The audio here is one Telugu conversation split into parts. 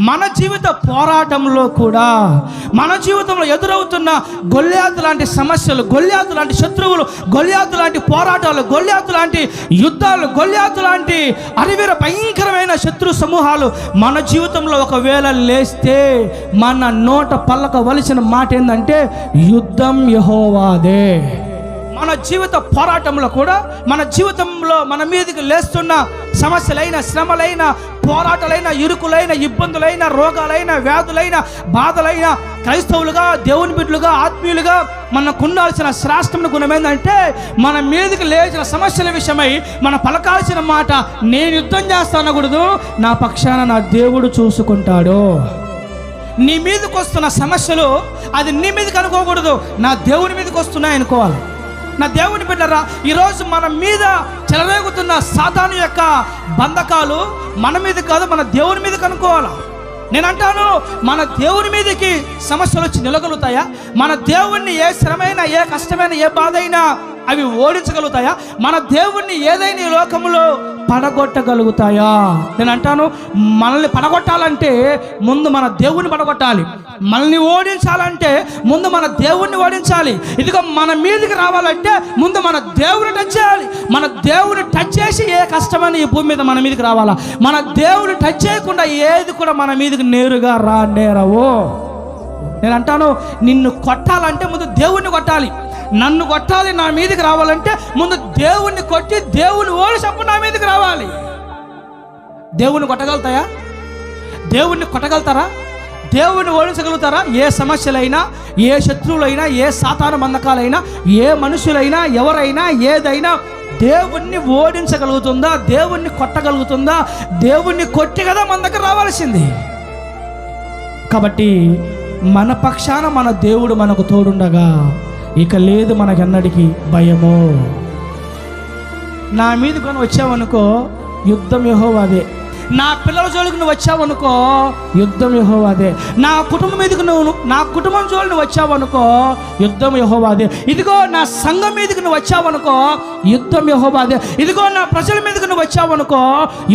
మన జీవిత పోరాటంలో కూడా మన జీవితంలో ఎదురవుతున్న గొల్లాతు లాంటి సమస్యలు గొల్లాతు లాంటి శత్రువులు గొల్లాతు లాంటి పోరాటాలు గొల్లాతు లాంటి యుద్ధాలు గొల్లాతు లాంటి అరివీర భయంకరమైన శత్రు సమూహాలు మన జీవితంలో ఒకవేళ లేస్తే మన నోట పల్లక వలసిన మాట ఏంటంటే యుద్ధం యహోవాదే. మన జీవిత పోరాటంలో కూడా మన జీవితంలో మన మీదకి లేస్తున్న సమస్యలైన శ్రమలైన పోరాటాలైన ఇరుకులైన ఇబ్బందులైన రోగాలైన వ్యాధులైన బాధలైన క్రైస్తవులుగా దేవుని బిడ్డలుగా ఆత్మీయులుగా మనకు ఉండాల్సిన శ్రాష్టమైన గుణం ఏంటంటే మన మీదకి లేచిన సమస్యల విషయమై మన పలకాల్సిన మాట నేను యుద్ధం చేస్తానకూడదు నా పక్షాన నా దేవుడు చూసుకుంటాడు. నీ మీదకి వస్తున్న సమస్యలు అది నీ మీదకి అనుకోకూడదు నా దేవుని మీదకి వస్తున్నాయి అనుకోవాలి నా దేవుని బిడ్డరా ఈరోజు మన మీద చెలరేగుతున్న సాతాను యొక్క బంధకాలు మన మీద కాదు మన దేవుని మీద కనుక్కోవాలి? నేను అంటాను మన దేవుని మీదకి సమస్యలు వచ్చి నిలగలుగుతాయా? మన దేవుణ్ణి ఏ శ్రమైనా ఏ కష్టమైన ఏ బాధ అయినా అవి ఓడించగలుగుతాయా? మన దేవుణ్ణి ఏదైనా ఈ లోకంలో పడగొట్టగలుగుతాయా? నేను అంటాను మనల్ని పడగొట్టాలంటే ముందు మన దేవుణ్ణి పడగొట్టాలి. మనల్ని ఓడించాలంటే ముందు మన దేవుణ్ణి ఓడించాలి. ఇదిగో మన మీదకి రావాలంటే ముందు మన దేవుని టచ్ చేయాలి. మన దేవుని టచ్ చేసి ఏ కష్టమని ఈ భూమి మీద మన మీదకి రావాలా? మన దేవుని టచ్ చేయకుండా ఏది కూడా మన మీదకి నేరుగా రానేరవు నేను అంటాను నిన్ను కొట్టాలంటే ముందు దేవుణ్ణి కొట్టాలి. నన్ను కొట్టాలి నా మీదకి రావాలంటే ముందు దేవుణ్ణి కొట్టి దేవుని ఓడిసప్పు నా మీదకి రావాలి. దేవుణ్ణి కొట్టగలుగుతాయా? దేవుణ్ణి కొట్టగలుగుతారా? దేవుణ్ణి ఓడించగలుగుతారా? ఏ సమస్యలైనా ఏ శత్రువులైనా ఏ సాతాన బంధకాలైనా ఏ మనుషులైనా ఎవరైనా ఏదైనా దేవుణ్ణి ఓడించగలుగుతుందా? దేవుణ్ణి కొట్టగలుగుతుందా? దేవుణ్ణి కొట్టి కదా మన దగ్గర రావాల్సింది. కాబట్టి మన పక్షాన మన దేవుడు మనకు తోడుండగా ఇక లేదు మనకెన్నటికీ భయము. నా మీద కొని వచ్చావనుకో యుద్ధం యెహోవాదే. నా పిల్లల జోలికి నువ్వు వచ్చావనుకో యుద్ధం యహోవాదే. నా కుటుంబం మీదకి నువ్వు నా కుటుంబం జోలికి నువ్వు వచ్చావనుకో యుద్ధం యహోవాదే. ఇదిగో నా సంఘం మీదకి నువ్వు వచ్చావనుకో యుద్ధం యహోవాదే. ఇదిగో నా ప్రజల మీదకి నువ్వు వచ్చావనుకో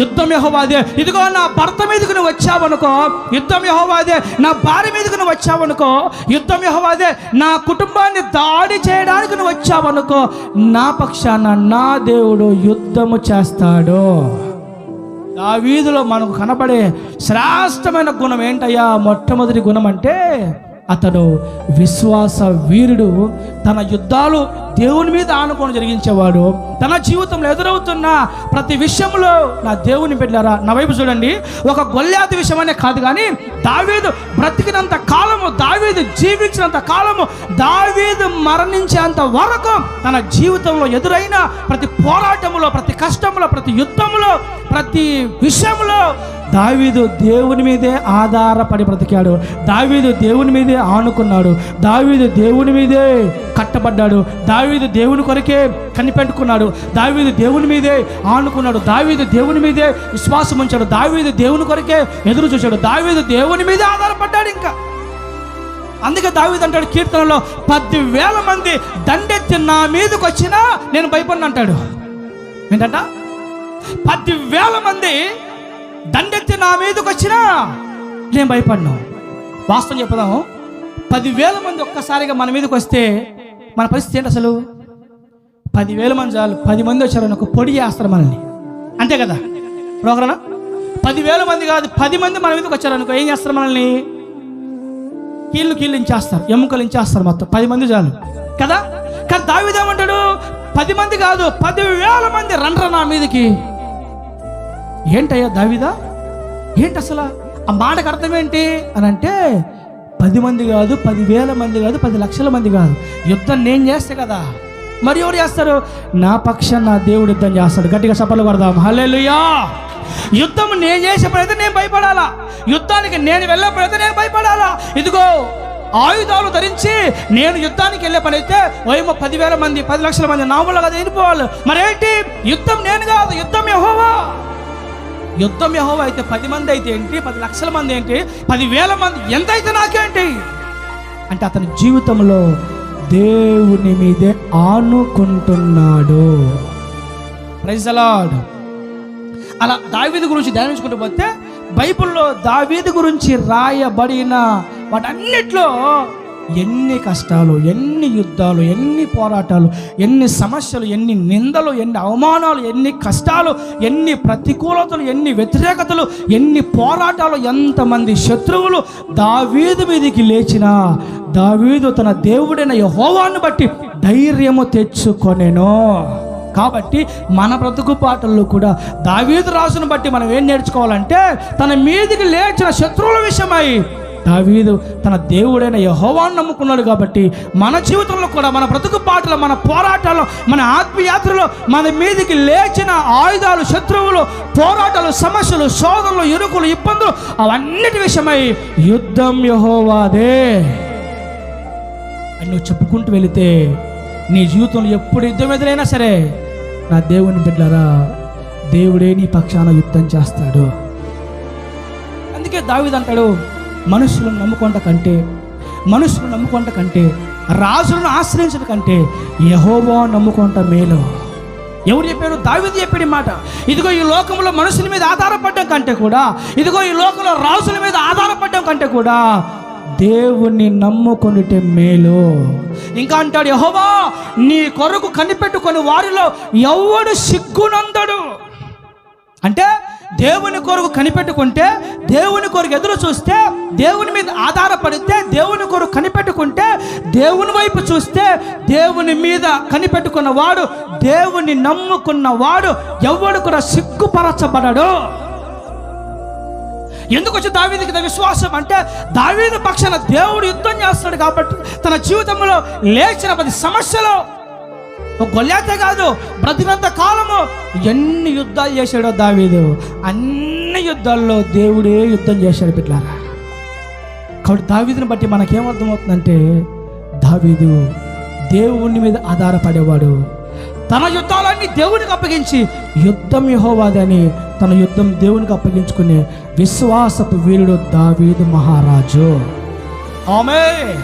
యుద్ధం యహోవాదే. ఇదిగో నా భర్త మీదకి నువ్వు వచ్చావనుకో యుద్ధం యహోవాదే. నా భార్య మీదకి నువ్వు వచ్చావనుకో యుద్ధం యహోవాదే. నా కుటుంబాన్ని దాడి చేయడానికి నువ్వు వచ్చావనుకో నా పక్షాన నా దేవుడు యుద్ధము చేస్తాడు. దావీదులో మనకు కనపడే శ్రేష్టమైన గుణం ఏంటయ్యా? మొట్టమొదటి గుణం అంటే అతడు విశ్వాస వీరుడు. తన యుద్ధాలు దేవుని మీద ఆనుకొని జరిగించేవాడు. తన జీవితంలో ఎదురవుతున్న ప్రతి విషయంలో నా దేవుని పెట్టారా నా వైపు చూడండి. ఒక గొల్లాది విషయమనే కాదు కానీ దావీదు బ్రతికినంత కాలము దావీదు జీవించినంత కాలము దావీదు మరణించేంత వరకు తన జీవితంలో ఎదురైన ప్రతి పోరాటంలో ప్రతి కష్టంలో ప్రతి యుద్ధంలో ప్రతి విషయంలో దావీదు దేవుని మీదే ఆధారపడి బ్రతికాడు. దావీదు దేవుని మీదే ఆనుకున్నాడు. దావీదు దేవుని మీదే కట్టబడ్డాడు. దావీదు దేవుని కొరకే కనిపెట్టుకున్నాడు. దావీదు దేవుని మీదే ఆనుకున్నాడు. దావీదు దేవుని మీదే విశ్వాసం ఉంచాడు. దావీదు దేవుని కొరకే ఎదురు చూశాడు. దావీదు దేవుని మీదే ఆధారపడ్డాడు ఇంకా. అందుకే దావీదు అంటాడు కీర్తనలో పదివేల మంది దండెత్తి నా మీదకి వచ్చినా నేను భయపడిన అంటాడు. ఏంటంట పదివేల మంది దండెత్తి నా మీదకి వచ్చినా నేను భయపడ్ను. వాస్తవం చెప్పదాం. పదివేల మంది ఒక్కసారిగా మన మీదకి వస్తే మన పరిస్థితి ఏంటి అసలు? పదివేల మంది చాలు పది మంది వచ్చారు ఒక పొడి చేస్తారు మనల్ని. అంతే కదా? రోగరణ పదివేల మంది కాదు పది మంది మన మీదకి వచ్చారు అనుకో ఏం చేస్తారు మనల్ని? కీళ్ళు కీళ్ళు ఇంచేస్తారు ఎముకలు ఇంచేస్తారు మొత్తం. పది మంది చాలు. కదా? కానీ దావిదేమంటాడు పది మంది కాదు పదివేల మంది రండ్ర నా మీదకి. ఏంటయ్యా దావిదా? ఏంటి అసలు ఆ మాటకు అర్థం ఏంటి అని అంటే పది మంది కాదు పదివేల మంది కాదు పది లక్షల మంది కాదు. యుద్ధం నేను చేస్తే కదా. మరి ఎవరు చేస్తారు? నా పక్షం నా దేవుడు యుద్ధం చేస్తాడు. గట్టిగా చప్పలు కొడదాం. హల్లెలూయా! యుద్ధం నేను చేసేప్పుడైతే నేను భయపడాలా? యుద్ధానికి నేను వెళ్ళేప్పుడైతే నేను భయపడాలా? ఇదిగో ఆయుధాలు ధరించి నేను యుద్ధానికి వెళ్ళే పని అయితే ఓయేమో పదివేల మంది పది లక్షల మంది నా వల్ల కదా వెళ్ళిపోవాలి. మరేంటి? యుద్ధం నేను కాదు యుద్ధం యహోవా! యుద్ధం యహోవ అయితే పది మంది అయితే ఏంటి? పది లక్షల మంది ఏంటి? పదివేల మంది ఎంత అయితే నాకేంటి అంటే అతని జీవితంలో దేవుని మీదే ఆనుకుంటున్నాడు. ప్రైజ్ అలా దావీది గురించి ధ్యానించుకుంటూ పోతే బైబిల్లో దావీది గురించి రాయబడిన వాటన్నిటిలో ఎన్ని కష్టాలు ఎన్ని యుద్ధాలు ఎన్ని పోరాటాలు ఎన్ని సమస్యలు ఎన్ని నిందలు ఎన్ని అవమానాలు ఎన్ని కష్టాలు ఎన్ని ప్రతికూలతలు ఎన్ని వ్యతిరేకతలు ఎన్ని పోరాటాలు ఎంతమంది శత్రువులు దావీదు మీదికి లేచినా దావీదు తన దేవుడైన యహోవాన్ని బట్టి ధైర్యము తెచ్చుకొనెను. కాబట్టి మన బ్రతుకు పాటల్లో కూడా దావీదు రాసును బట్టి మనం ఏం నేర్చుకోవాలంటే తన మీదికి లేచిన శత్రువుల విషయమై దావీదు తన దేవుడైన యహోవాన్ని నమ్ముకున్నాడు కాబట్టి మన జీవితంలో కూడా మన బ్రతుకు పాటలు మన పోరాటాలు మన ఆత్మయాత్రలో మన మీదికి లేచిన ఆయుధాలు శత్రువులు పోరాటాలు సమస్యలు శోధనలు ఇరుకులు ఇబ్బందులు అవన్నిటి విషయమై యుద్ధం యహోవాదే. అని నువ్వు చెప్పుకుంటూ వెళితే నీ జీవితంలో ఎప్పుడు యుద్ధం ఎదురైనా సరే నా దేవుని బిడ్డరా దేవుడే నీ పక్షాన యుద్ధం చేస్తాడు. అందుకే దావిదంటాడు అంటాడు మనుషులను నమ్ముకుంట కంటే మనుషులను నమ్ముకుంట కంటే రాజులను ఆశ్రయించడం కంటే యహోవో నమ్ముకుంట మేలు. ఎవరు చెప్పాడు దావిది చెప్పాడు మాట. ఇదిగో ఈ లోకంలో మనుషుల మీద ఆధారపడడం కంటే కూడా ఇదిగో ఈ లోకంలో రాజుల మీద ఆధారపడడం కంటే కూడా దేవుణ్ణి నమ్ముకొనిటే మేలు. ఇంకా అంటాడు యహోవా నీ కొరకు కనిపెట్టుకొని వారిలో ఎవడు సిగ్గునందడు? అంటే దేవుని కొరకు కనిపెట్టుకుంటే దేవుని కొరకు ఎదురు చూస్తే దేవుని మీద ఆధారపడితే దేవుని కొరకు కనిపెట్టుకుంటే దేవుని వైపు చూస్తే దేవుని మీద కనిపెట్టుకున్న వాడు దేవుని నమ్ముకున్న వాడు ఎవడు కూడా సిగ్గుపరచబడడు. ఎందుకు వచ్చి దావీదికి ఇంత విశ్వాసం అంటే దావీదు పక్షాన దేవుడు యుద్ధం చేస్తాడు కాబట్టి తన జీవితంలో లేచిన ప్రతి సమస్యలో గొల్లాతే కాదు బ్రతినంత కాలము ఎన్ని యుద్ధాలు చేశాడో దావీదు. అన్ని యుద్ధాల్లో దేవుడే యుద్ధం చేశాడు బిడ్డారా కాబట్టి దావీదుని బట్టి మనకేమర్థమవుతుందంటే దావీదు దేవుని మీద ఆధారపడేవాడు. తన యుద్ధాలన్నీ దేవునికి అప్పగించి యుద్ధం యహోవాదని తన యుద్ధం దేవునికి అప్పగించుకునే విశ్వాసపు వీరుడు దావీదు మహారాజు. ఆమె